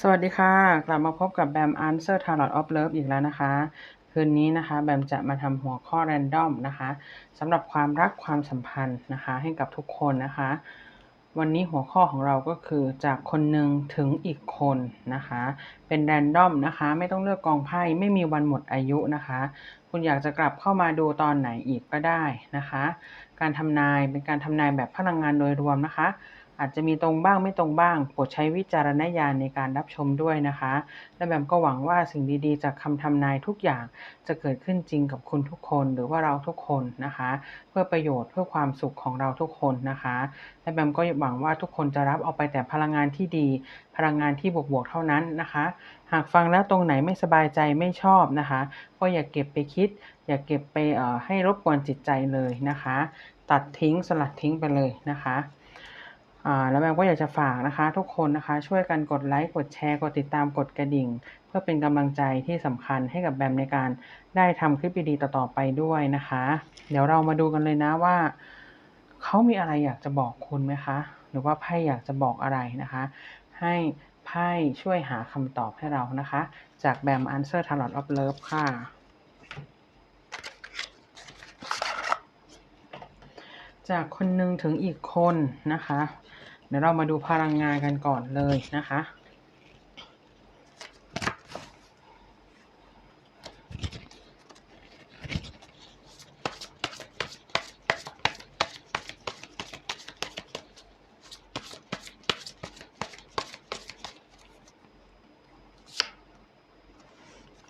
สวัสดีค่ะ กลับมาพบกับแบม Answer Tarot of Love อีกแล้วนะคะ คืนนี้นะคะ แบมจะมาทำหัวข้อ Random นะคะสำหรับความรักความสัมพันธ์นะคะ ให้กับทุกคนนะคะ วันนี้หัวข้อของเราก็คือจากคนหนึ่งถึงอีกคนนะคะ เป็น Random นะคะ ไม่ต้องเลือกกองไพ่ไม่มีวันหมดอายุนะคะ คุณอยากจะกลับเข้ามาดูตอนไหนอีกก็ได้นะคะ การทำนายเป็นการทำนายแบบพลังงานโดยรวมนะคะ อาจจะมีตรงบ้างไม่ตรงบ้าง โปรดใช้วิจารณญาณในการรับชมด้วยนะคะ และแบมก็หวังว่าสิ่งดีๆ จากคำทำนายทุกอย่างจะเกิดขึ้นจริงกับคุณทุกคนหรือว่าเราทุกคนนะคะ เพื่อประโยชน์เพื่อความสุขของเราทุกคนนะคะ และแบมก็หวังว่าทุกคนจะรับเอาไปแต่พลังงานที่ดี พลังงานที่บวกๆเท่านั้นนะคะ หากฟังแล้วตรงไหนไม่สบายใจไม่ชอบนะคะ ก็อย่าเก็บไปคิด อย่าเก็บไปเอ่อให้รบกวนจิตใจเลยนะคะ ตัดทิ้งสลัดทิ้งไปเลยนะคะ แล้วแบมก็อยากจะฝากนะคะ ทุกคนนะคะ ช่วยกันกดไลค์กดแชร์กดติดตามกดกระดิ่ง เพื่อเป็นกำลังใจที่สำคัญให้กับแบมในการได้ทำคลิปดีๆต่อๆไปด้วยนะคะ เดี๋ยวเรามาดูกันเลยนะว่าเขามีอะไรอยากจะบอกคุณไหมคะ หรือว่าไพ่อยากจะบอกอะไรนะคะ ให้ไพ่ช่วยหาคำตอบให้เรานะคะ จากแบม Answer Tarot of Love ค่ะจากคนหนึ่งถึงอีกคนนะคะ ดี๋ยวเรามาดูพลังงานกันก่อนเลยนะคะ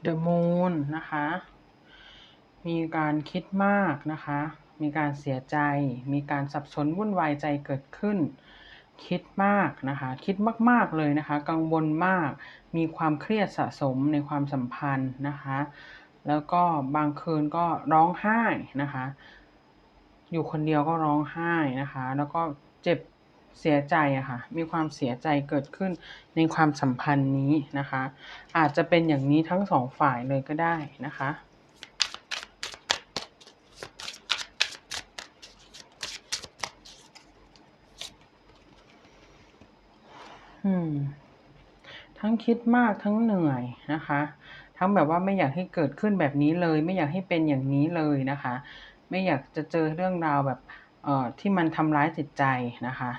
The Moon นะคะ มีการคิดมากนะคะ มีการเสียใจ มีการสับสนวุ่นวายใจเกิดขึ้น คิดมากนะคะ คิดมาก ๆ เลยนะคะ กังวลมาก มีความเครียดสะสมในความสัมพันธ์นะคะ แล้วก็บางคืนก็ร้องไห้นะคะ อยู่คนเดียวก็ร้องไห้นะคะ แล้วก็เจ็บเสียใจอะค่ะ มีความเสียใจเกิดขึ้นในความสัมพันธ์นี้นะคะ อาจจะเป็นอย่างนี้ทั้งสองฝ่ายเลยก็ได้นะคะ ทั้งคิดมากทั้งเหนื่อยนะคะ ทั้งแบบว่าไม่อยากให้เกิดขึ้นแบบนี้เลย ไม่อยากให้เป็นอย่างนี้เลยนะคะ ไม่อยากจะเจอเรื่องราวแบบเอ่อที่มันทำร้ายจิตใจนะคะ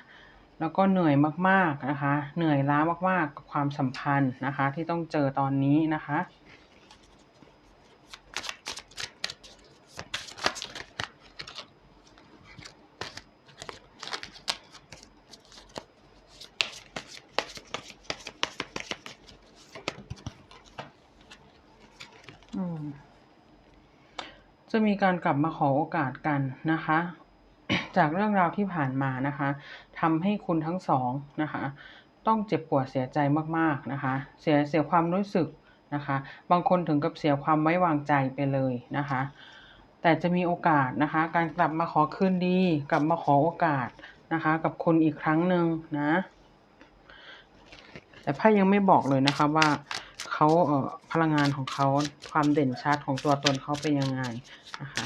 แล้วก็เหนื่อยมากๆนะคะ เหนื่อยล้ามากๆกับความสัมพันธ์นะคะ ที่ต้องเจอตอนนี้นะคะ อืม จะมี การกลับมาขอโอกาสกันนะคะ จากเรื่องราวที่ผ่านมานะคะทำให้คุณทั้งสองนะคะ ต้องเจ็บปวดเสียใจมากๆนะคะ เสียเสียความรู้สึกนะคะ บางคนถึงกับเสียความไว้วางใจไปเลยนะคะ แต่จะมีโอกาสนะคะ การกลับมาขอคืนดี กลับมาขอโอกาสนะคะ กับคุณอีกครั้งหนึ่งนะ แต่ไพ่ยังไม่บอกเลยนะคะว่าเขาเอ่อ ลังงานของเขาความเด่นชัดของตัวตนเขาเป็นยังไงนะคะ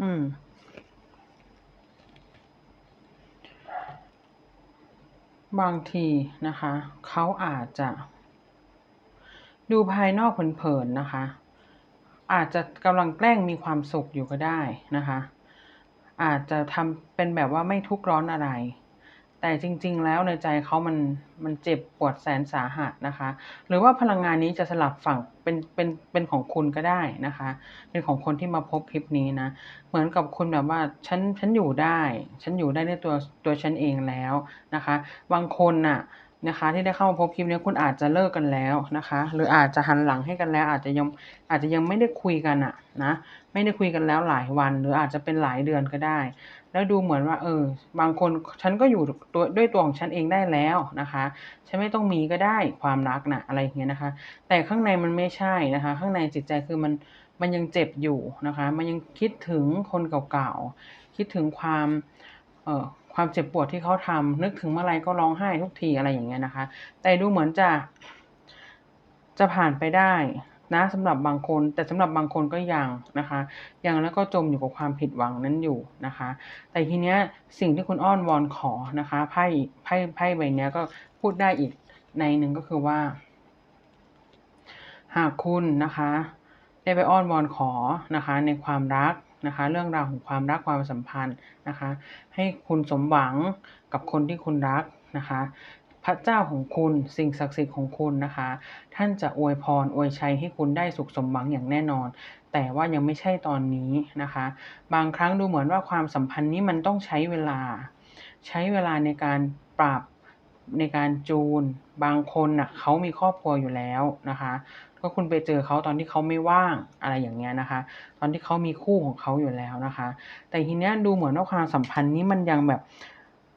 อืมบางทีนะคะ เขาอาจจะ ดูภายนอกเผินๆนะคะ อาจจะกำลังแกล้งมีความสุขอยู่ก็ได้นะคะ อาจจะทำเป็นแบบว่าไม่ทุกข์ร้อนอะไร แต่จริง ๆ แล้วในใจเขามันมันเจ็บปวดแสนสาหัสนะคะ หรือว่าพลังงานนี้จะสลับฝั่งเป็นเป็นเป็นของคุณก็ได้นะคะ เป็นของคนที่มาพบคลิปนี้นะ เหมือนกับคุณแบบว่าฉันฉันอยู่ได้ ฉันอยู่ได้ด้วยตัวตัวฉันเองแล้วนะคะ บางคนน่ะนะคะที่ได้เข้ามาพบคลิปนี้คุณอาจจะเลิกกันแล้วนะคะ หรืออาจจะหันหลังให้กันแล้ว อาจจะยังอาจจะยังไม่ได้คุยกันอะนะไม่ได้คุยกันแล้วหลายวัน หรืออาจจะเป็นหลายเดือนก็ได้ แล้วดูเหมือนว่า เออ บางคนฉันก็อยู่ตัวด้วยตัวของฉันเองได้แล้วนะคะ ฉันไม่ต้องมีก็ได้ความรักนะอะไรอย่างเงี้ยนะคะ แต่ข้างในมันไม่ใช่นะคะ ข้างในจิตใจคือมันมันยังเจ็บอยู่นะคะ มันยังคิดถึงคนเก่าๆ คิดถึงความเอ่อความเจ็บปวดที่เขาทำนึกถึงเมื่อไรก็ร้องไห้ทุกทีอะไรอย่างเงี้ยนะคะ แต่ดูเหมือนจะจะผ่านไปได้ นะสำหรับบางคน แต่สำหรับบางคนก็ยังนะคะยังแล้วก็จมอยู่กับความผิดหวังนั้นอยู่นะคะ แต่ทีเนี้ยสิ่งที่คุณอ้อนวอนขอนะคะไพ่ไพ่ไพ่ใบเนี้ยก็พูดได้อีกในหนึ่งก็คือว่า หากคุณนะคะ ได้ไปอ้อนวอนขอนะคะ ในความรักนะคะ เรื่องราวของความรักความสัมพันธ์นะคะ ให้คุณสมหวังกับคนที่คุณรักนะคะ พระเจ้าของคุณสิ่งศักดิ์สิทธิ์ของคุณนะคะ ท่านจะอวยพรอวยชัยให้คุณได้สุขสมหวังอย่างแน่นอน แต่ว่ายังไม่ใช่ตอนนี้นะคะ บางครั้งดูเหมือนว่าความสัมพันธ์นี้มันต้องใช้เวลา ใช้เวลาในการปรับในการจูน บางคนน่ะเขามีครอบครัวอยู่แล้วนะคะก็คุณไปเจอเขาตอนที่เขาไม่ว่างอะไรอย่างเงี้ยนะคะ ตอนที่เขามีคู่ของเขาอยู่แล้วนะคะ แต่ทีเนี้ยดูเหมือนว่าความสัมพันธ์นี้มันยังแบบ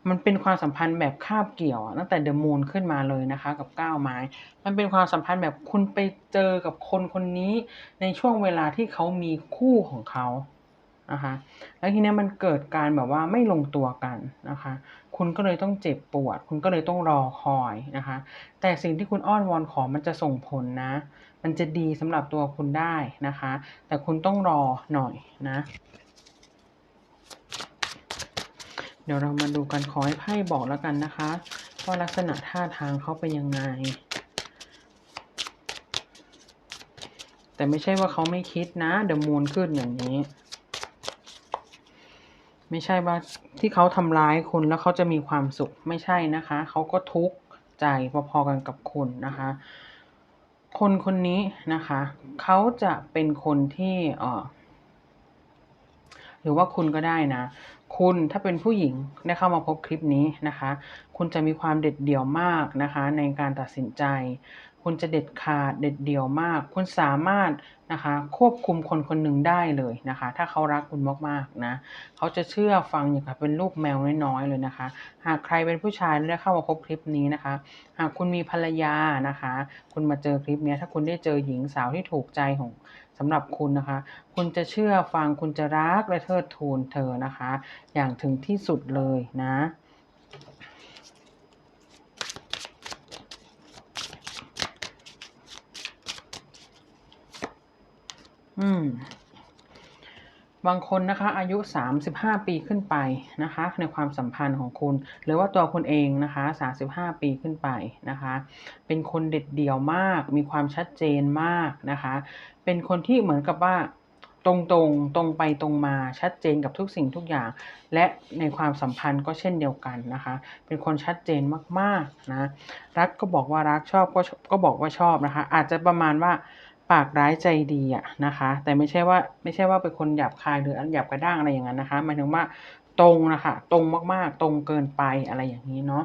มันเป็นความสัมพันธ์แบบคาบเกี่ยวตั้งแต่เดอะมูนขึ้นมาเลยนะคะ กับก้าวไม้ มันเป็นความสัมพันธ์แบบคุณไปเจอกับคนคนนี้ในช่วงเวลาที่เขามีคู่ของเขานะคะแล้วทีนี้มันเกิดการแบบว่าไม่ลงตัวกันนะคะ คุณก็เลยต้องเจ็บปวด คุณก็เลยต้องรอคอยนะคะ แต่สิ่งที่คุณอ้อนวอนขอมันจะส่งผลนะ มันจะดีสำหรับตัวคุณได้นะคะ แต่คุณต้องรอหน่อยนะ เดี๋ยวเรามาดูกันขอให้ไพ่บอกแล้วกันนะคะว่าลักษณะท่าทางเขาเป็นยังไง แต่ไม่ใช่ว่าเขาไม่คิดนะเดอะมูนขึ้นอย่างนี้ ไม่ใช่ว่าที่เขาทำร้ายคุณแล้วเขาจะมีความสุขไม่ใช่นะคะ เขาก็ทุกข์ใจพอๆกันกับคุณนะคะ คนคนนี้นะคะ เขาจะเป็นคนที่เออหรือว่าคุณก็ได้นะ คุณถ้าเป็นผู้หญิงได้เข้ามาพบคลิปนี้นะคะ คุณจะมีความเด็ดเดี่ยวมากนะคะ ในการตัดสินใจ คุณจะเด็ดขาดเด็ดเดี่ยวมาก คุณสามารถนะคะควบคุมคนคนหนึ่งได้เลยนะคะ ถ้าเขารักคุณมากๆนะเขาจะเชื่อฟังอย่างกับเป็นลูกแมวน้อยๆเลยนะคะ หากใครเป็นผู้ชายได้เข้ามาพบคลิปนี้นะคะ หากคุณมีภรรยานะคะ คุณมาเจอคลิปนี้ถ้าคุณได้เจอหญิงสาวที่ถูกใจของ สำหรับคุณนะคะ คุณจะเชื่อฟังคุณจะรักและเทิดทูนเธอนะคะ อย่างถึงที่สุดเลยนะอืมบางคนนะคะอายุ 35 ปีขึ้นไปนะคะ ในความสัมพันธ์ของคุณ หรือว่าตัวคุณเองนะคะ 35 ปีขึ้นไปนะคะ เป็นคนเด็ดเดี่ยวมาก มีความชัดเจนมากนะคะ เป็นคนที่เหมือนกับว่าตรงๆตรงไปตรงมาชัดเจนกับทุกสิ่งทุกอย่าง และในความสัมพันธ์ก็เช่นเดียวกันนะคะ เป็นคนชัดเจนมากๆนะรักก็บอกว่ารักชอบก็ก็บอกว่าชอบนะคะ อาจจะประมาณว่าปากร้ายใจดีอะนะคะ แต่ไม่ใช่ว่าไม่ใช่ว่าเป็นคนหยาบคายหรือหยาบกระด้างอะไรอย่างนั้นนะคะหมายถึงว่าตรงนะคะตรงมากๆ ตรงเกินไปอะไรอย่างนี้เนาะ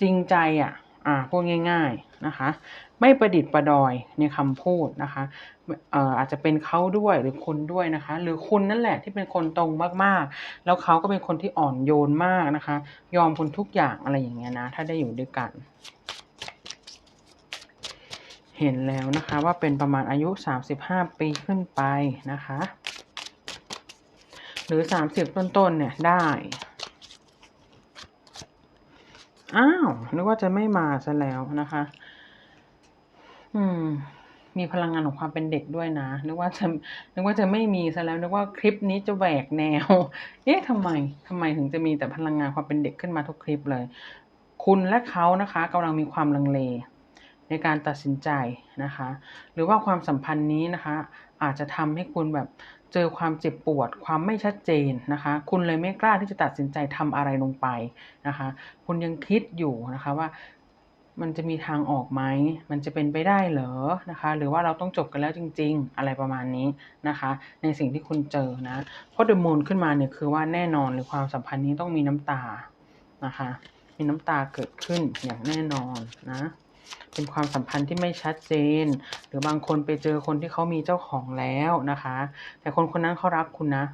จริงใจอะ อ่าพูดง่าย ๆนะคะ ไม่ประดิษฐ์ประดอยในคำพูดนะคะเอ่ออาจจะเป็นเขาด้วยหรือคุณด้วยนะคะ หรือคุณนั่นแหละที่เป็นคนตรงมากๆ แล้วเขาก็เป็นคนที่อ่อนโยนมากนะคะ ยอมคุณทุกอย่างอะไรอย่างเงี้ยนะถ้าได้อยู่ด้วยกัน เห็นแล้วนะคะว่าเป็นประมาณอายุ 35 ปีขึ้นไปนะคะ หรือ 30 ต้นๆเนี่ยได้ อ้าว นึกว่าจะไม่มาซะแล้วนะคะ อืม มีพลังงานของความเป็นเด็กด้วยนะ นึกว่าจะ นึกว่าจะไม่มีซะแล้ว นึกว่าคลิปนี้จะแหวกแนว เอ๊ะทำไมทำไมถึงจะมีแต่พลังงานความเป็นเด็กขึ้นมาทุกคลิปเลย คุณและเขานะคะกำลังมีความลังเล ในการตัดสินใจนะคะ หรือว่าความสัมพันธ์นี้นะคะ อาจจะทำให้คุณแบบเจอความเจ็บปวด ความไม่ชัดเจนนะคะ คุณเลยไม่กล้าที่จะตัดสินใจทำอะไรลงไปนะคะ คุณยังคิดอยู่นะคะว่ามันจะมีทางออกไหม มันจะเป็นไปได้เหรอ นะคะ หรือว่าเราต้องจบกันแล้วจริง ๆ อะไรประมาณนี้นะคะ ในสิ่งที่คุณเจอนะ เพราะเดอะมูนขึ้นมาเนี่ยคือว่าแน่นอนหรือความสัมพันธ์นี้ต้องมีน้ำตา นะคะ มีน้ำตาเกิดขึ้นอย่างแน่นอนนะ เป็นความสัมพันธ์ที่ไม่ชัดเจน หรือบางคนไปเจอคนที่เขามีเจ้าของแล้วนะคะ แต่คนคนนั้นเขารักคุณนะ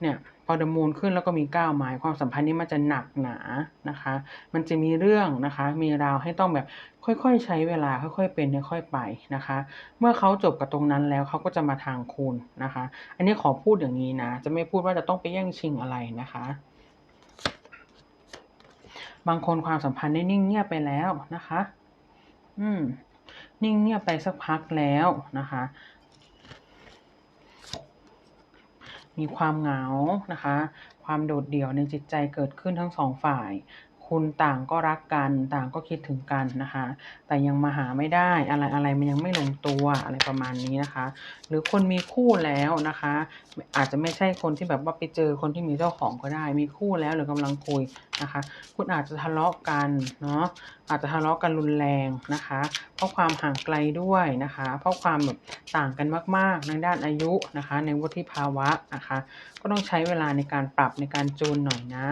เนี่ยพอเดมูนขึ้นแล้วก็มีก้าวหมายความสัมพันธ์นี้มันจะหนักหนานะคะ มันจะมีเรื่องนะคะ มีราวให้ต้องแบบค่อยๆ ใช้เวลาค่อยๆเป็นค่อยๆไปนะคะ เมื่อเขาจบกับตรงนั้นแล้วเขาก็จะมาทางคุณนะคะ อันนี้ขอพูดอย่างนี้นะ จะไม่พูดว่าจะต้องไปแย่งชิงอะไรนะคะ บางคนความสัมพันธ์ได้นิ่งเงียบไปแล้วนะคะ อืม นิ่งเงียบไปสักพักแล้วนะคะ มีความเหงานะคะ ความโดดเดี่ยวในจิตใจเกิดขึ้นทั้งสองฝ่าย คุณต่างก็รักกัน ต่างก็คิดถึงกันนะคะ แต่ยังมาหาไม่ได้อะไรอะไรมันยังไม่ลงตัวอะไรประมาณนี้นะคะ หรือคนมีคู่แล้วนะคะ อาจจะไม่ใช่คนที่แบบว่าไปเจอคนที่มีเจ้าของก็ได้ มีคู่แล้วหรือกำลังคุยนะคะ คุณอาจจะทะเลาะกันเนาะอาจจะทะเลาะกันรุนแรงนะคะ เพราะความห่างไกลด้วยนะคะ เพราะความแบบต่างกันมาก ๆ ในด้านอายุนะคะ ในวุฒิภาวะนะคะ ก็ต้องใช้เวลาในการปรับในการจูนหน่อยนะ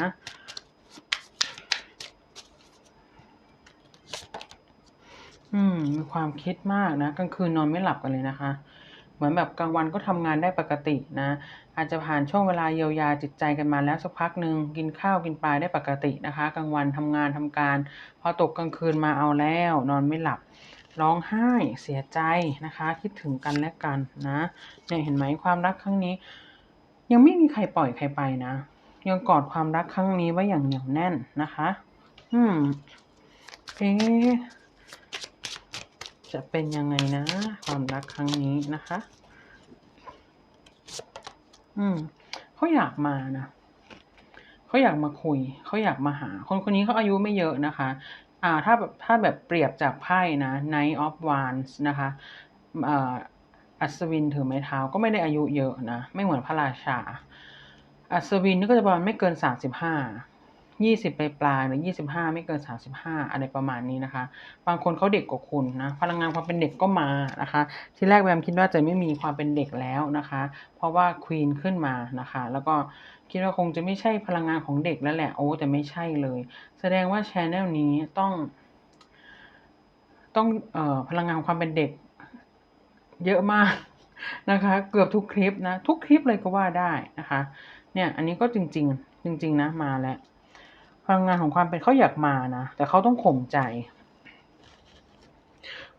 อืม มีความคิดมากนะ กลางคืนนอนไม่หลับกันเลยนะคะ เหมือนแบบกลางวันก็ทำงานได้ปกตินะ อาจจะผ่านช่วงเวลาเยียวยาจิตใจกันมาแล้วสักพักหนึ่งกินข้าวกินปลาได้ปกตินะคะ กลางวันทำงานทำการ พอตกกลางคืนมาเอาแล้ว นอนไม่หลับ ร้องไห้เสียใจนะคะ คิดถึงกันและกันนะเนี่ยเห็นไหมความรักครั้งนี้ ยังไม่มีใครปล่อยใครไปนะ ยังกอดความรักครั้งนี้ไว้อย่างเหนียวแน่นนะคะ อืมเอ๊ะ จะเป็นยังไงนะ ความรักครั้งนี้นะคะ อืมเขาอยากมานะเขาอยากมาคุยเขาอยากมาหา คนคนนี้เขาอายุไม่เยอะนะคะ อ่า ถ้าแบบถ้าแบบเปรียบจากไพ่นะ Knight of Wands นะคะอ่ออัศวินถือไม้เท้าก็ไม่ได้อายุเยอะนะ ไม่เหมือนพระราชา อัศวินนี่ก็จะประมาณไม่เกินสามสิบห้า ยี่สิบปลายปลายหรือยี่สิบห้าไม่เกินสามสิบห้าอะไรประมาณนี้นะคะ บางคนเขาเด็กกว่าคุณนะ พลังงานความเป็นเด็กก็มานะคะ ที่แรกแบมคิดว่าจะไม่มีความเป็นเด็กแล้วนะคะ เพราะว่าควีนขึ้นมานะคะ แล้วก็คิดว่าคงจะไม่ใช่พลังงานของเด็กแล้วแหละ โอ้แต่ไม่ใช่เลย แสดงว่าชแนลนี้ต้อง ต้องเอ่อพลังงานความเป็นเด็ก เยอะมากนะคะ เกือบทุกคลิปนะ ทุกคลิปเลยก็ว่าได้นะคะ เนี่ย อันนี้ก็จริง ๆ จริง ๆ นะ มาแล้ว พลังงานของความเป็นเขาอยากมานะ แต่เขาต้องข่มใจ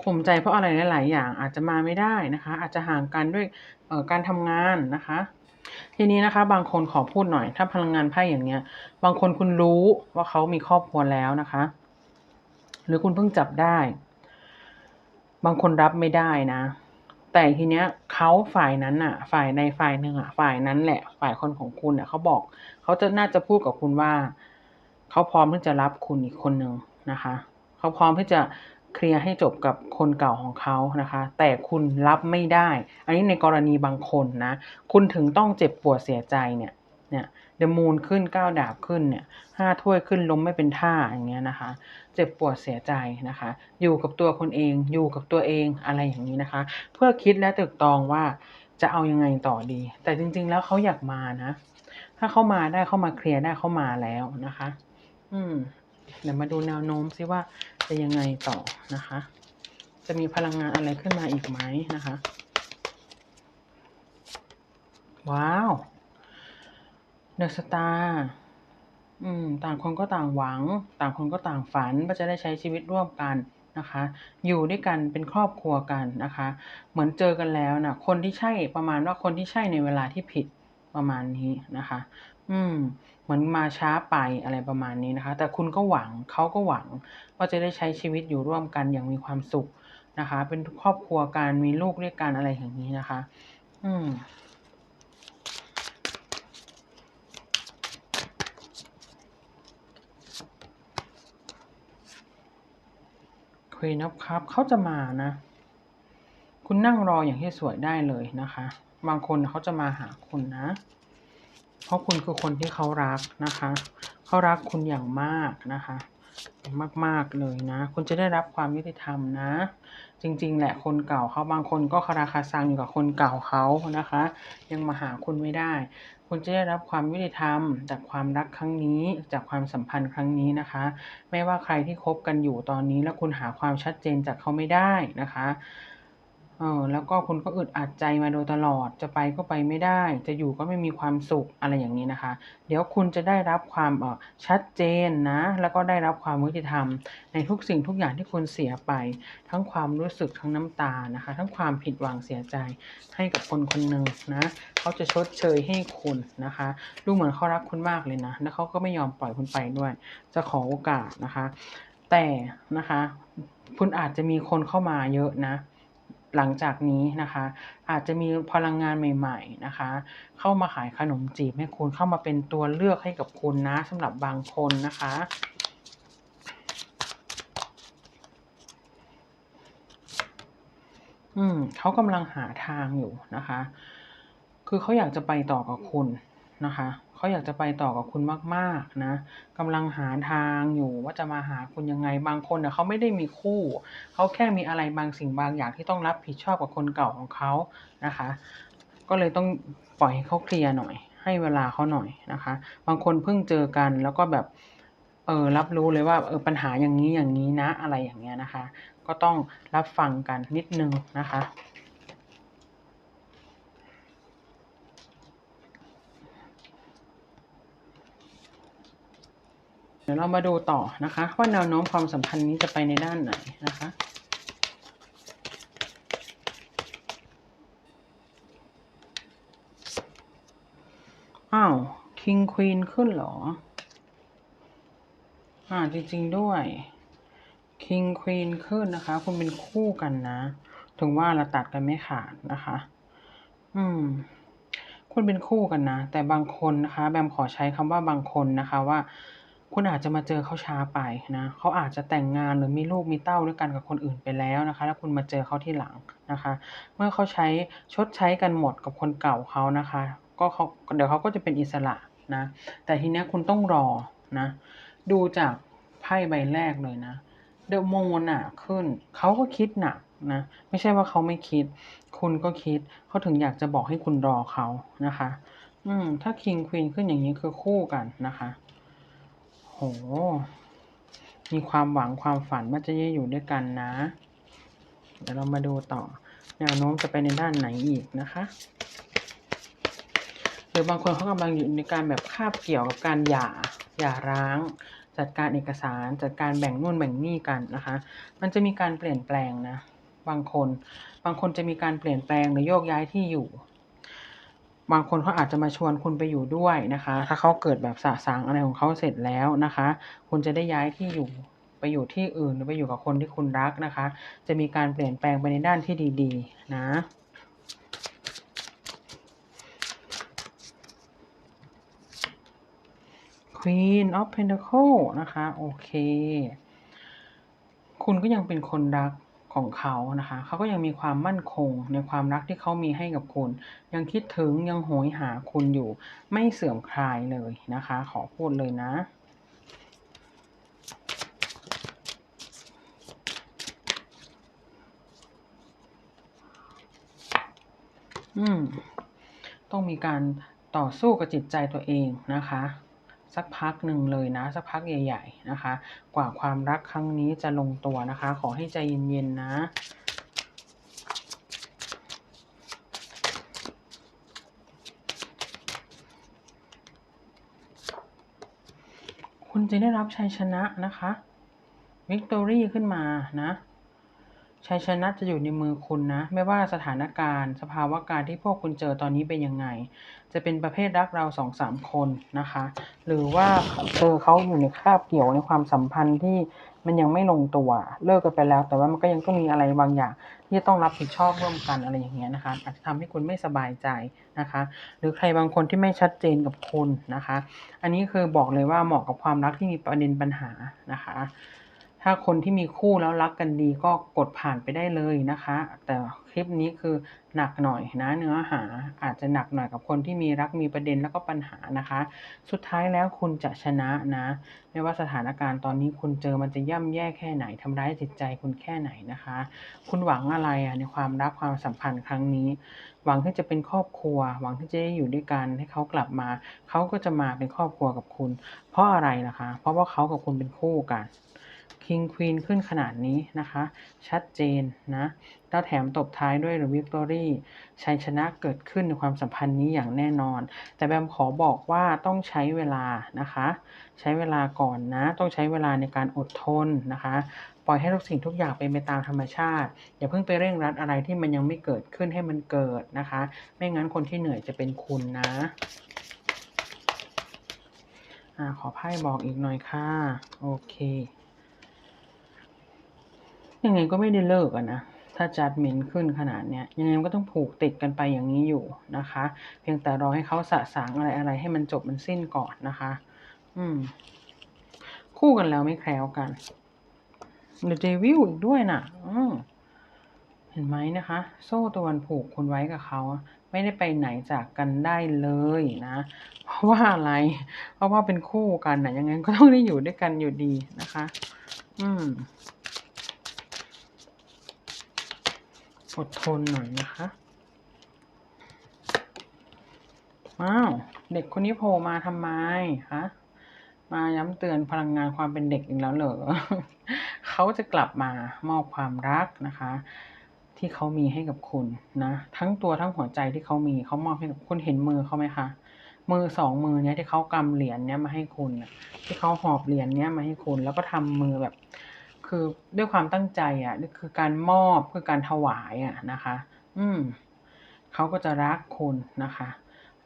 ข่มใจเพราะอะไรหลายๆอย่างอาจจะมาไม่ได้นะคะ อาจจะห่างกันด้วยการทำงานนะคะ ทีนี้นะคะ บางคนขอพูดหน่อย ถ้าพลังงานไพ่อย่างเนี้ย บางคนคุณรู้ว่าเขามีครอบครัวแล้วนะคะ หรือคุณเพิ่งจับได้ บางคนรับไม่ได้นะแต่ทีเนี้ยเขาฝ่ายนั้นอะ ฝ่ายในฝ่ายหนึ่งอะ ฝ่ายนั้นแหละ ฝ่ายคนของคุณอะเขาบอกเขาจะน่าจะพูดกับคุณว่า เขาพร้อมที่จะรับคุณอีกคนหนึ่งนะคะ เขาพร้อมที่จะเคลียร์ให้จบกับคนเก่าของเขานะคะ แต่คุณรับไม่ได้ อันนี้ในกรณีบางคนนะ คุณถึงต้องเจ็บปวดเสียใจเนี่ย เนี่ยเดมูนขึ้นก้าวดาบขึ้นเนี่ยห้าถ้วยขึ้นล้มไม่เป็นท่าอย่างเงี้ยนะคะ เจ็บปวดเสียใจนะคะ อยู่กับตัวคนเอง อยู่กับตัวเองอะไรอย่างนี้นะคะ เพื่อคิดและตรึกตรองว่าจะเอายังไงต่อดี แต่จริง ๆ แล้วเขาอยากมานะ ถ้าเข้ามาได้เข้ามาเคลียร์ได้เข้ามาแล้วนะคะ อืม เดี๋ยวมาดูแนวโน้มซิว่าจะยังไงต่อนะคะ จะมีพลังงานอะไรขึ้นมาอีกไหมนะคะ ว้าวเดอะสตาร์อืม ต่างคนก็ต่างหวัง ต่างคนก็ต่างฝันว่าจะได้ใช้ชีวิตร่วมกันนะคะ อยู่ด้วยกันเป็นครอบครัวกันนะคะ เหมือนเจอกันแล้วนะคนที่ใช่ประมาณว่าคนที่ใช่ในเวลาที่ผิดประมาณนี้นะคะ อืม เหมือนมาช้าไปอะไรประมาณนี้นะคะ แต่คุณก็หวังเขาก็หวังว่าจะได้ใช้ชีวิตอยู่ร่วมกันอย่างมีความสุขนะคะ เป็นครอบครัวกันมีลูกด้วยกันอะไรอย่างนี้นะคะ อืมควีนอ f คัพเขาจะมานะ คุณนั่งรออย่างที่สวยได้เลยนะคะ บางคนเขาจะมาหาคุณนะ เพราะคุณคือคนที่เขารักนะคะ เขารักคุณอย่างมากนะคะมาก ๆ เลยนะ คุณจะได้รับความยุติธรรมนะ จริง ๆ แหละคนเก่าเขาบางคนก็คาราคาซังอยู่กับคนเก่าเขานะคะ ยังมาหาคุณไม่ได้ คุณจะได้รับความยุติธรรม จากความรักครั้งนี้ จากความสัมพันธ์ครั้งนี้นะคะ ไม่ว่าใครที่คบกันอยู่ตอนนี้แล้วคุณหาความชัดเจนจากเขาไม่ได้นะคะ เออ แล้วก็คุณก็อึดอัดใจมาโดยตลอด จะไปก็ไปไม่ได้ จะอยู่ก็ไม่มีความสุข อะไรอย่างนี้นะคะ เดี๋ยวคุณจะได้รับความเออชัดเจนนะ แล้วก็ได้รับความยุติธรรม ในทุกสิ่งทุกอย่างที่คุณเสียไป ทั้งความรู้สึกทั้งน้ำตานะคะ ทั้งความผิดหวังเสียใจให้กับคนคนหนึ่งนะ เขาจะชดเชยให้คุณนะคะ ดูเหมือนเขารักคุณมากเลยนะ แล้วเขาก็ไม่ยอมปล่อยคุณไปด้วย จะขอโอกาสนะคะ แต่นะคะ คุณอาจจะมีคนเข้ามาเยอะนะ หลังจากนี้นะคะ อาจจะมีพลังงานใหม่ ๆนะคะ เข้ามาขายขนมจีบให้คุณเข้ามาเป็นตัวเลือกให้กับคุณนะสำหรับบางคนนะคะอืมเขากำลังหาทางอยู่นะคะ คือเขาอยากจะไปต่อกับคุณนะคะ เขาอยากจะไปต่อกับคุณมาก ๆ นะกำลังหาทางอยู่ว่าจะมาหาคุณยังไงบางคนเน่ยเขาไม่ได้มีคู่ เขาแค่มีอะไรบางสิ่งบางอย่างที่ต้องรับผิดชอบกับคนเก่าของเขานะคะ ก็เลยต้องปล่อยให้เขาเคลียร์หน่อย ให้เวลาเขาหน่อยนะคะ บางคนเพิ่งเจอกันแล้วก็แบบเออรับรู้เลยว่าเออปัญหาอย่างนี้อย่างนี้นะอะไรอย่างเงี้ยนะคะ ก็ต้องรับฟังกันนิดนึงนะคะ เดี๋ยวเรามาดูต่อนะคะ ว่าแนวโน้มความสัมพันธ์นี้จะไปในด้านไหนนะคะอ้าว King Queen ขึ้นเหรอ อ่าจริง ๆ ด้วย King Queen ขึ้นนะคะ คุณเป็นคู่กันนะ ถึงว่าเราตัดกันไม่ขาดนะคะ อืม คุณเป็นคู่กันนะ แต่บางคนนะคะ แบมขอใช้คำว่าบางคนนะคะว่า คุณอาจจะมาเจอเขาช้าไปนะเขาอาจจะแต่งงานหรือมีลูกมีเต้าด้วยกันกับคนอื่นไปแล้วนะคะ แล้วคุณมาเจอเขาที่หลังนะคะ เมื่อเขาใช้ชดใช้กันหมดกับคนเก่าเขานะคะ ก็เขาเดี๋ยวเขาก็จะเป็นอิสระนะ แต่ทีเนี้ยคุณต้องรอนะ ดูจากไพ่ใบแรกเลยนะเดอะโมนอะขึ้น เขาก็คิดหนักนะ ไม่ใช่ว่าเขาไม่คิด คุณก็คิด เขาถึงอยากจะบอกให้คุณรอเขานะคะ อืม ถ้าคิงควีนขึ้นอย่างนี้คือคู่กันนะคะ โห มีความหวังความฝันว่าจะได้อยู่ด้วยกันนะ เดี๋ยวเรามาดูต่อ แนวโน้มจะไปในด้านไหนอีกนะคะ หรือบางคนเขากำลังอยู่ในการแบบคาบเกี่ยวกับการหย่าหย่าร้าง จัดการเอกสาร จัดการแบ่งนู่นแบ่งนี่กันนะคะ มันจะมีการเปลี่ยนแปลงนะ บางคน บางคนจะมีการเปลี่ยนแปลงหรือโยกย้ายที่อยู่ บางคนเขาอาจจะมาชวนคุณไปอยู่ด้วยนะคะ ถ้าเขาเกิดแบบสะสางอะไรของเขาเสร็จแล้วนะคะ คุณจะได้ย้ายที่อยู่ไปอยู่ที่อื่นหรือไปอยู่กับคนที่คุณรักนะคะ จะมีการเปลี่ยนแปลงไปในด้านที่ดี ๆ นะ Queen of Pentacle นะคะ โอเค คุณก็ยังเป็นคนรัก ของเขานะคะเขาก็ยังมีความมั่นคงในความรักที่เขามีให้กับคุณ ยังคิดถึงยังโหยหาคุณอยู่ ไม่เสื่อมคลายเลยนะคะ ขอพูดเลยนะอืมต้องมีการต่อสู้กับจิตใจตัวเองนะคะ สักพักหนึ่งเลยนะ สักพักใหญ่ ๆ นะคะ กว่าความรักครั้งนี้จะลงตัวนะคะ ขอให้ใจเย็นๆนะคุณจะได้รับชัยชนะนะคะวิกตอรี่ขึ้นมานะชัยชนะจะอยู่ในมือคุณนะ ไม่ว่าสถานการณ์ สภาวะการที่พวกคุณเจอตอนนี้เป็นยังไง จะเป็นประเภทรักเราสองสามคนนะคะ หรือว่าเจอเขาอยู่ในคราบเกี่ยวในความสัมพันธ์ที่มันยังไม่ลงตัวเลิกกันไปแล้ว แต่ว่ามันก็ยังต้องมีอะไรบางอย่าง ที่ต้องรับผิดชอบร่วมกันอะไรอย่างเงี้ยนะคะอาจจะทำให้คุณไม่สบายใจนะคะ หรือใครบางคนที่ไม่ชัดเจนกับคุณนะคะ อันนี้คือบอกเลยว่าเหมาะกับความรักที่มีประเด็นปัญหานะคะ ถ้าคนที่มีคู่แล้วรักกันดีก็กดผ่านไปได้เลยนะคะ แต่คลิปนี้คือหนักหน่อยนะเนื้อหาอาจจะหนักหน่อยกับคนที่มีรักมีประเด็นแล้วก็ปัญหานะคะ สุดท้ายแล้วคุณจะชนะนะ ไม่ว่าสถานการณ์ตอนนี้คุณเจอมันจะย่ำแย่แค่ไหนทำร้ายจิตใจคุณแค่ไหนนะคะ คุณหวังอะไรอะในความรักความสัมพันธ์ครั้งนี้ หวังที่จะเป็นครอบครัว หวังที่จะได้อยู่ด้วยกันให้เขากลับมา เขาก็จะมาเป็นครอบครัวกับคุณ เพราะอะไรนะคะ เพราะว่าเขากับคุณเป็นคู่กัน คิงควีนขึ้นขนาดนี้นะคะ ชัดเจนนะแล้วแถมตบท้ายด้วยวิกตอรี่ชัยชนะเกิดขึ้นในความสัมพันธ์นี้อย่างแน่นอน แต่แบมขอบอกว่าต้องใช้เวลานะคะ ใช้เวลาก่อนนะ ต้องใช้เวลาในการอดทนนะคะ ปล่อยให้ทุกสิ่งทุกอย่างเป็นไปตามธรรมชาติ อย่าเพิ่งไปเร่งรัดอะไรที่มันยังไม่เกิดขึ้นให้มันเกิดนะคะ ไม่งั้นคนที่เหนื่อยจะเป็นคุณนะอขอไพ่บอกอีกหน่อยค่ะ โอเค ยังไงก็ไม่ได้เลิกอะนะถ้าจัดเมนขึ้นขนาดเนี้ยยังไงก็ต้องผูกติดกันไปอย่างนี้อยู่นะคะ เพียงแต่รอให้เขาสะสางอะไรอะไรให้มันจบมันสิ้นก่อนนะคะ อืม คู่กันแล้วไม่แคล้วกันเดอะเดวิลอีกด้วยน่ะ อืมเห็นไหมนะคะ โซ่ตรวนผูกคุณไว้กับเขาไม่ได้ไปไหนจากกันได้เลยนะ เพราะว่าอะไร เพราะว่าเป็นคู่กันนะยังไงก็ต้องได้อยู่ด้วยกันอยู่ดีนะคะ อืม อดทนหน่อยนะคะ ว้าว เด็กคนนี้โผล่มาทำไมคะ มาย้ำเตือนพลังงานความเป็นเด็กอีกแล้วเหรอ เขาจะกลับมามอบความรักนะคะ ที่เขามีให้กับคุณนะ ทั้งตัวทั้งหัวใจที่เขามีเขามอบให้กับคุณเห็นมือเขาไหมคะมือสองมือเนี้ยที่เขากำเหรียญเนี้ยมาให้คุณที่เขาหอบเหรียญเนี้ยมาให้คุณ แล้วก็ทำมือแบบ คือด้วยความตั้งใจอะคือการมอบคือการถวายอะนะคะ อืมเขาก็จะรักคุณนะคะ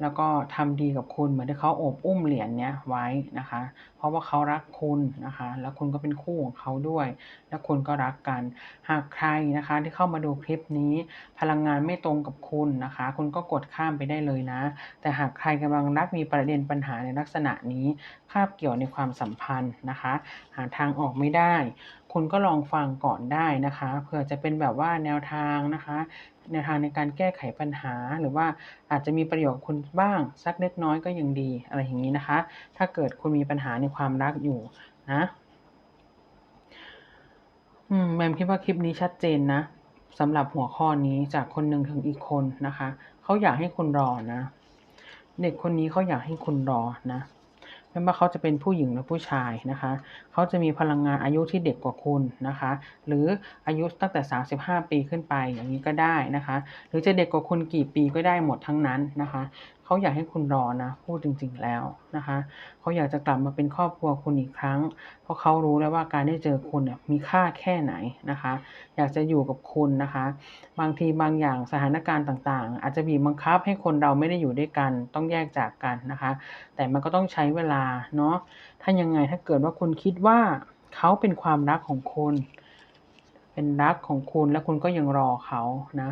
แล้วก็ทำดีกับคุณเหมือนที่เขาโอบอุ้มเหรียญเนี้ยไว้นะคะ เพราะว่าเขารักคุณนะคะ แล้วคุณก็เป็นคู่ของเขาด้วย แล้วคุณก็รักกัน หากใครนะคะ ที่เข้ามาดูคลิปนี้ พลังงานไม่ตรงกับคุณนะคะ คุณก็กดข้ามไปได้เลยนะ แต่หากใครกำลังรักมีประเด็นปัญหาในลักษณะนี้คาบเกี่ยวในความสัมพันธ์นะคะ หาทางออกไม่ได้ คุณก็ลองฟังก่อนได้นะคะเผื่อจะเป็นแบบว่าแนวทางนะคะ แนวทางในการแก้ไขปัญหาหรือว่าอาจจะมีประโยชน์คุณบ้างสักเล็กน้อยก็ยังดีอะไรอย่างนี้นะคะ ถ้าเกิดคุณมีปัญหาในความรักอยู่นะอืมแมมคิดว่าคลิปนี้ชัดเจนนะสำหรับหัวข้อนี้จากคนหนึ่งถึงอีกคนนะคะ เขาอยากให้คุณรอนะ เด็กคนนี้เขาอยากให้คุณรอนะ ไม่ว่าเขาจะเป็นผู้หญิงหรือผู้ชายนะคะ เขาจะมีพลังงานอายุที่เด็กกว่าคุณนะคะ หรืออายุตั้งแต่ 35 ปีขึ้นไปอย่างนี้ก็ได้นะคะ หรือจะเด็กกว่าคุณกี่ปีก็ได้หมดทั้งนั้นนะคะ เขาอยากให้คุณรอนะ พูดจริง ๆแล้วนะคะ เขาอยากจะกลับมาเป็นครอบครัวคุณอีกครั้ง เพราะเขารู้แล้วว่าการได้เจอคุณเนี่ยมีค่าแค่ไหนนะคะ อยากจะอยู่กับคุณนะคะ บางทีบางอย่างสถานการณ์ต่างๆ อาจจะบีบบังคับให้คนเราไม่ได้อยู่ด้วยกัน ต้องแยกจากกันนะคะ แต่มันก็ต้องใช้เวลาเนาะ ถ้ายังไงถ้าเกิดว่าคุณคิดว่าเขาเป็นความรักของคุณ เป็นรักของคุณและคุณก็ยังรอเขานะ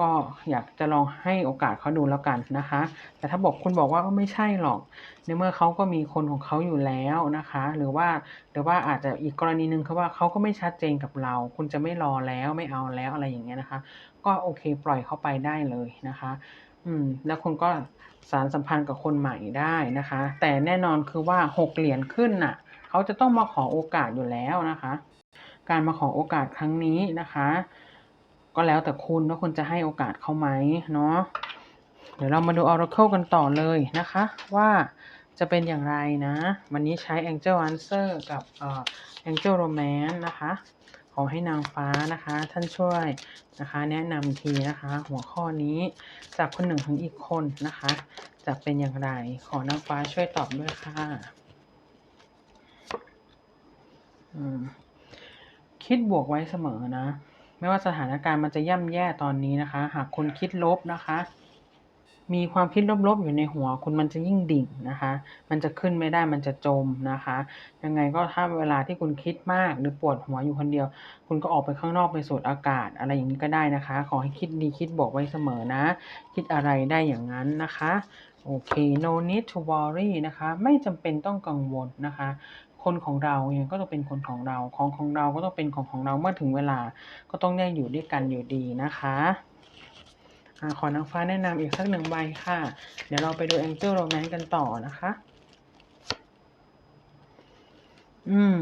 ก็อยากจะลองให้โอกาสเขาดูแล้วกันนะคะ แต่ถ้าบอกคุณบอกว่าไม่ใช่หรอก ในเมื่อเขาก็มีคนของเขาอยู่แล้วนะคะ หรือว่าหรือว่าอาจจะอีกกรณีหนึ่งคือว่าเขาก็ไม่ชัดเจนกับเรา คุณจะไม่รอแล้วไม่เอาแล้วอะไรอย่างเงี้ยนะคะ ก็โอเคปล่อยเขาไปได้เลยนะคะ อืมแล้วคุณก็สารสัมพันธ์กับคนใหม่ได้นะคะ แต่แน่นอนคือว่าหกเหรียญขึ้นน่ะ เขาจะต้องมาขอโอกาสอยู่แล้วนะคะ การมาขอโอกาสครั้งนี้นะคะ ก็แล้วแต่คุณว่าคุณจะให้โอกาสเขาไหมเนาะเดี๋ยวเรามาดู Oracle กันต่อเลยนะคะ ว่าจะเป็นอย่างไรนะ วันนี้ใช้ Angel Answer กับเอ่อ Angel Romance นะคะ ขอให้นางฟ้านะคะ ท่านช่วยนะคะ แนะนำทีนะคะ หัวข้อนี้จากคนหนึ่งถึงอีกคนนะคะ จะเป็นอย่างไร ขอนางฟ้าช่วยตอบด้วยค่ะคิดบวกไว้เสมอนะ ไม่ว่าสถานการณ์มันจะย่ำแย่ตอนนี้นะคะ หากคุณคิดลบนะคะ มีความคิดลบๆอยู่ในหัว คุณมันจะยิ่งดิ่งนะคะ มันจะขึ้นไม่ได้มันจะจมนะคะ ยังไงก็ถ้าเวลาที่คุณคิดมากหรือปวดหัวอยู่คนเดียว คุณก็ออกไปข้างนอกไปสูดอากาศ อะไรอย่างนี้ก็ได้นะคะ ขอให้คิดดีคิดบวกไว้เสมอนะ คิดอะไรได้อย่างนั้นนะคะโอเค no need to worry นะคะ ไม่จำเป็นต้องกังวลนะคะ คนของเรายังก็ต้องเป็นคนของเรา ของของเราก็ต้องเป็นของของเราเมื่อถึงเวลาก็ต้องได้อยู่ด้วยกันอยู่ดีนะคะอขอนางฟ้าแนะนำอีกสักหนึ่งใบค่ะ เดี๋ยวเราไปดู Angel Romance กันต่อนะคะ อืม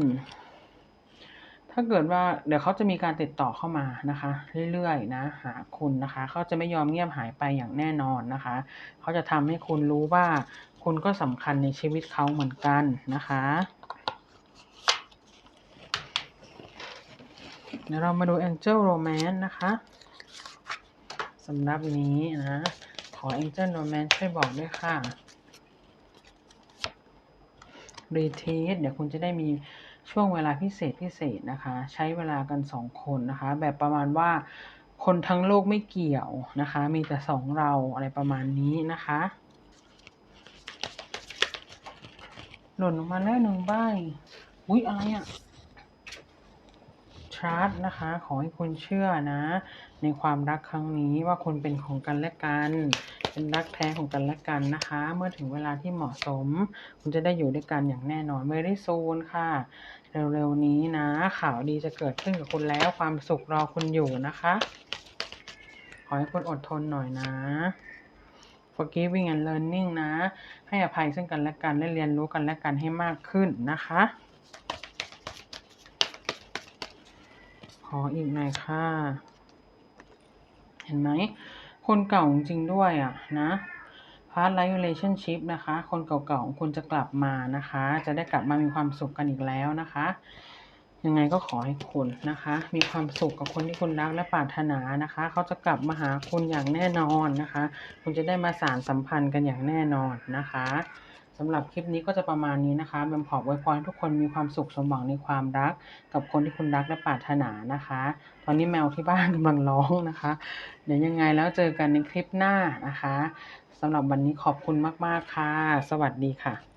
ถ้าเกิดว่า เดี๋ยวเขาจะมีการติดต่อเข้ามานะคะ เรื่อยๆนะ หาคุณนะคะ เขาจะไม่ยอมเงียบหายไปอย่างแน่นอนนะคะ เขาจะทำให้คุณรู้ว่า คุณก็สำคัญในชีวิตเขาเหมือนกันนะคะ เดี๋ยวเรามาดู Angel Romance นะคะสำหรับนี้นะ ขอ Angel Romance ช่วยบอกด้วยค่ะ Retreat เดี๋ยวคุณจะได้มีช่วงเวลาพิเศษพิเศษนะคะ ใช้เวลากันสองคนนะคะ แบบประมาณว่าคนทั้งโลกไม่เกี่ยวนะคะ มีแต่สองเราอะไรประมาณนี้นะคะ หล่นออกมาแล้วหนึ่งใบอุ๊ยอะไรอะ่ะ ช trust นะคะ ขอให้คุณเชื่อนะ ในความรักครั้งนี้ว่าคุณเป็นของกันและกัน เป็นรักแท้ของกันและกันนะคะ เมื่อถึงเวลาที่เหมาะสม คุณจะได้อยู่ด้วยกันอย่างแน่นอน very soon ค่ะ เร็วๆนี้นะ ข่าวดีจะเกิดขึ้นกับคุณแล้วความสุขรอคุณอยู่นะคะ ขอให้คุณอดทนหน่อยนะ forgiving and learning นะ ให้อภัยซึ่งกันและกันและเรียนรู้กันและกันให้มากขึ้นนะคะ ขออีกหน่อยค่ะ เห็นไหม คนเก่าจริงด้วยอะนะ past life relationship นะคะ คนเก่าๆของคุณจะกลับมานะคะ จะได้กลับมามีความสุขกันอีกแล้วนะคะ ยังไงก็ขอให้คุณนะคะ มีความสุขกับคนที่คุณรักและปรารถนานะคะ เขาจะกลับมาหาคุณอย่างแน่นอนนะคะ คุณจะได้มาสานสัมพันธ์กันอย่างแน่นอนนะคะ สำหรับคลิปนี้ก็จะประมาณนี้นะคะแบมขอไว้พรให้ทุกคนมีความสุขสมหวังในความรัก กับคนที่คุณรักและปรารถนานะคะ ตอนนี้แมวที่บ้านกำลังร้องนะคะ เดี๋ยวยังไงแล้วเจอกันในคลิปหน้านะคะสำหรับวันนี้ขอบคุณมาก ๆ ค่ะ สวัสดีค่ะ